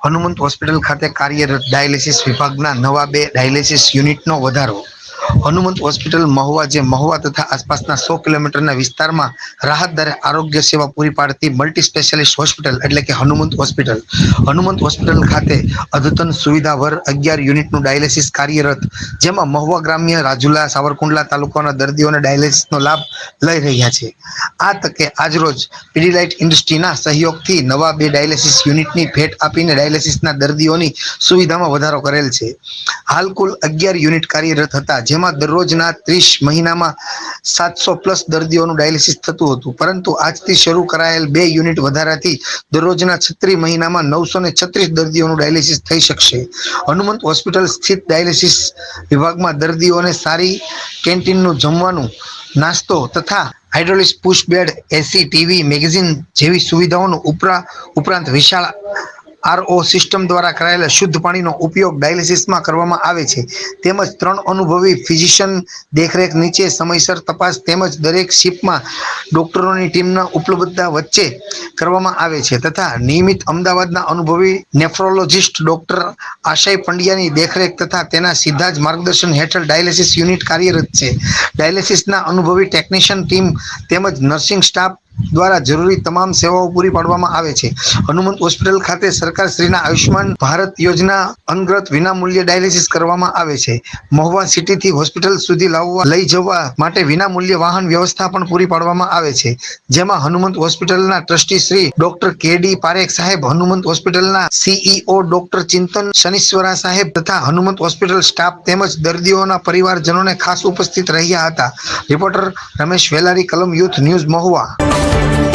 Hanumant hospital ખાતે કાર્યરત dialysis વિભાગના નવા બે ડાયાલિસિસ યુનિટનો વધારો હનુમંત હોસ્પિટલ મહુવા જે મહુવા તથા આસપાસના સો કિલોમીટરના વિસ્તારમાં રાહત દરે આરોગ્ય સેવા પૂરી પાડતી મલ્ટી સ્પેશિયાલિસ્ટ હોસ્પિટલ એટલે કે હનુમંત હોસ્પિટલ. હનુમંત હોસ્પિટલ ખાતે અદ્યતન સુવિધાભર અગિયાર યુનિટનું ડાયાલિસિસ કાર્યરત, જેમાં મહુવા ગ્રામ્ય રાજુલા, સાવરકુંડલા તાલુકાના દર્દીઓને ડાયાલિસિસનો લાભ લઈ રહ્યા છે. આ તકે આજરોજ પીડીલાઇટ ઇન્ડસ્ટ્રીના સહયોગથી નવા બે ડાયાલિસિસ યુનિટની ભેટ આપીને ડાયાલિસિસના દર્દીઓની સુવિધામાં વધારો કરેલ છે. હાલ કુલ અગિયાર યુનિટ કાર્યરત હતા, જેમાં દરરોજના ત્રીસ મહિનામાં સાતસો પ્લસ દર્દીઓનું ડાયાલિસિસ થતું હતું. પરંતુ આજથી શરૂ કરાયેલ બે યુનિટ વધારાથી દરરોજના છત્રીસ મહિનામાં નવસો ને છત્રીસ દર્દીઓનું ડાયાલિસિસ થઈ શકશે. હનુમંત હોસ્પિટલ સ્થિત ડાયાલિસિસ વિભાગમાં દર્દીઓને સારી કેન્ટીનનું જમવાનું, નાસ્તો તથા hydraulic push bed AC TV magazine જેવી સુવિધાઓનું ઉપરા ઉપરાંત વિશાળ આરઓ સિસ્ટમ દ્વારા કરાયેલા શુદ્ધ પાણીનો ઉપયોગ ડાયાલિસિસમાં કરવામાં આવે છે. તેમજ ત્રણ અનુભવી ફિઝિશિયન દેખરેખ નીચે સમયસર તપાસ તેમજ દરેક શિપમાં ડોક્ટરોની ટીમના ઉપલબ્ધતા વચ્ચે કરવામાં આવે છે તથા નિયમિત અમદાવાદના અનુભવી નેફ્રોલોજિસ્ટ ડોક્ટર આશય પંડ્યાની દેખરેખ તથા તેના સીધા જ માર્ગદર્શન હેઠળ ડાયાલિસિસ યુનિટ કાર્યરત છે. ડાયાલિસિસના અનુભવી ટેકનિશિયન ટીમ તેમજ નર્સિંગ સ્ટાફ દ્વારા જરૂરી તમામ સેવાઓ પૂરી પાડવામાં આવે છે. હનુમંત હોસ્પિટલ ખાતે સરકાર શ્રીના આયુષ્યમાન ભારત યોજના અનગ્રત વિનામૂલ્યે ડાયાલિસિસ કરવામાં આવે છે. મહુવા સિટીથી હોસ્પિટલ સુધી લાવવા, લઈ જવા માટે વિનામૂલ્ય વાહન વ્યવસ્થા પણ પૂરી પાડવામાં આવે છે. જેમાં હનુમંત હોસ્પિટલના trustee Shri doctor K D Parekh સાહેબ, હનુમંત હોસ્પિટલના સીઈઓ ડોક્ટર ચિંતન શનિશ્વરા સાહેબ તથા હનુમંત હોસ્પિટલ સ્ટાફ તેમજ દર્દીઓના પરિવારજનોને ખાસ ઉપસ્થિત રહ્યા હતા. Reporter Ramesh Velari, Kalam youth news Mahuva. Thank you.